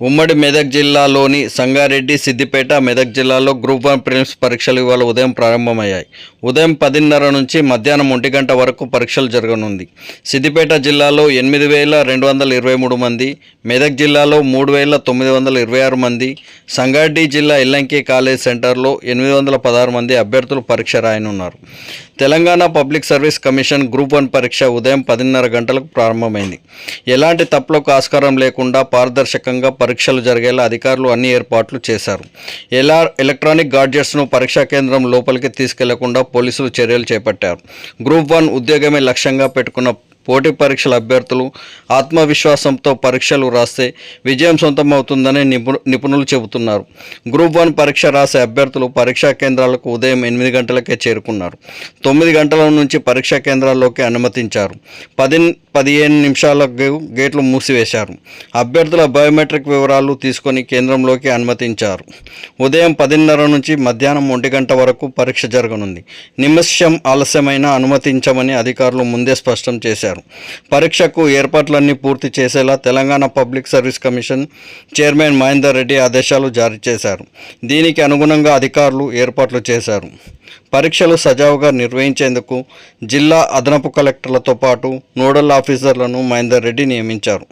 ఉమ్మడి మెదక్ జిల్లాలోని సంగారెడ్డి సిద్దిపేట మెదక్ జిల్లాలో గ్రూప్ వన్ ప్రిలిమ్స్ పరీక్షలు ఇవాళ ఉదయం ప్రారంభమయ్యాయి. ఉదయం పదిన్నర నుంచి మధ్యాహ్నం ఒంటి గంట వరకు పరీక్షలు జరగనుంది. సిద్దిపేట జిల్లాలో ఎనిమిది వేల రెండు వందల ఇరవై మూడు మంది మెదక్ జిల్లాలో మూడు వేల తొమ్మిది వందల ఇరవై ఆరు మంది సంగారెడ్డి జిల్లా ఎల్లంకే కాలేజ్ సెంటర్లో ఎనిమిది వందల పదహారు మంది అభ్యర్థులు పరీక్ష రాయనున్నారు. Telangana public service commission group one పరీక్ష ఉదయం పదిన్నర గంటలకు ప్రారంభమైంది. ఎలాంటి తప్పులకు ఆస్కారం లేకుండా పారదర్శకంగా పరీక్షలు జరిగేలా అధికారులు అన్ని ఏర్పాట్లు చేశారు. ఎలా ఎలక్ట్రానిక్ గాడ్జెట్స్ను పరీక్షా కేంద్రం లోపలికి తీసుకెళ్ళకుండా పోలీసులు చర్యలు చేపట్టారు. గ్రూప్ వన్ ఉద్యోగమే లక్ష్యంగా పెట్టుకున్న పోటీ పరీక్షల అభ్యర్థులు ఆత్మవిశ్వాసంతో పరీక్షలు రాస్తే విజయం సొంతమవుతుందని నిపుణు నిపుణులు చెబుతున్నారు. గ్రూప్ వన్ పరీక్ష రాసే అభ్యర్థులు పరీక్షా కేంద్రాలకు ఉదయం ఎనిమిది గంటలకే చేరుకున్నారు. తొమ్మిది గంటల నుంచి పరీక్షా కేంద్రాల్లోకి అనుమతించారు. పది పదిహేను నిమిషాలకు గేట్లు మూసివేశారు. అభ్యర్థుల బయోమెట్రిక్ వివరాలు తీసుకొని కేంద్రంలోకి అనుమతించారు. ఉదయం పదిన్నర నుంచి మధ్యాహ్నం ఒంటి గంట వరకు పరీక్ష జరగనుంది. నిమిషం ఆలస్యమైన అనుమతించమని అధికారులు ముందే స్పష్టం చేశారు. పరీక్షకు ఏర్పాట్లన్నీ పూర్తి చేసేలా Telangana public service commission chairman Mahender Reddy ఆదేశాలు జారీ చేశారు. దీనికి అనుగుణంగా అధికారులు ఏర్పాట్లు చేశారు. పరీక్షలు సజావుగా నిర్వహించేందుకు జిల్లా అదనపు కలెక్టర్లతో పాటు నోడల్ ఆఫీసర్లను మహేందర్ రెడ్డి నియమించారు.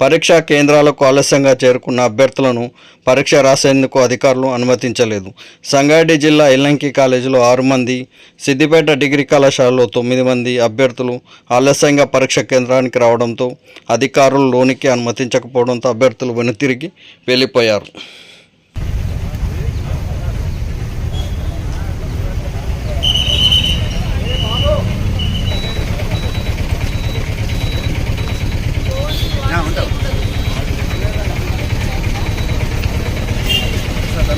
పరీక్షా కేంద్రాలకు ఆలస్యంగా చేరుకున్న అభ్యర్థులను పరీక్ష రాసేందుకు అధికారులు అనుమతించలేదు. సంగారెడ్డి జిల్లా ఎల్లంకి కాలేజీలో ఆరు మంది సిద్దిపేట డిగ్రీ కళాశాలలో తొమ్మిది మంది అభ్యర్థులు ఆలస్యంగా పరీక్ష కేంద్రానికి రావడంతో అధికారులు లోనికి అనుమతించకపోవడంతో అభ్యర్థులు వెనుతిరిగి వెళ్ళిపోయారు.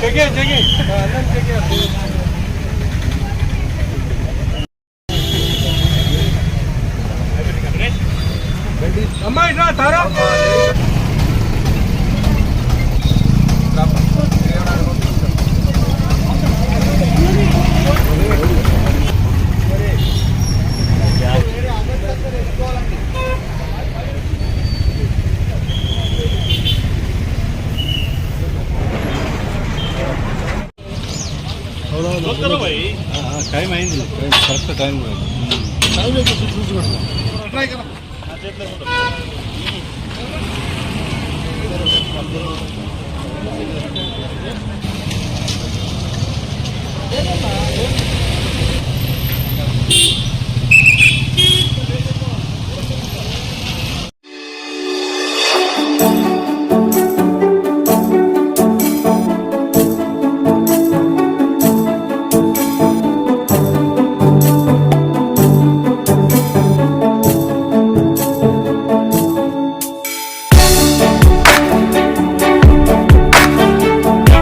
చెకే చెకే అన్నం చెకే అమ్మాయి రా తారా టైం అయింది కరెక్ట్ టైం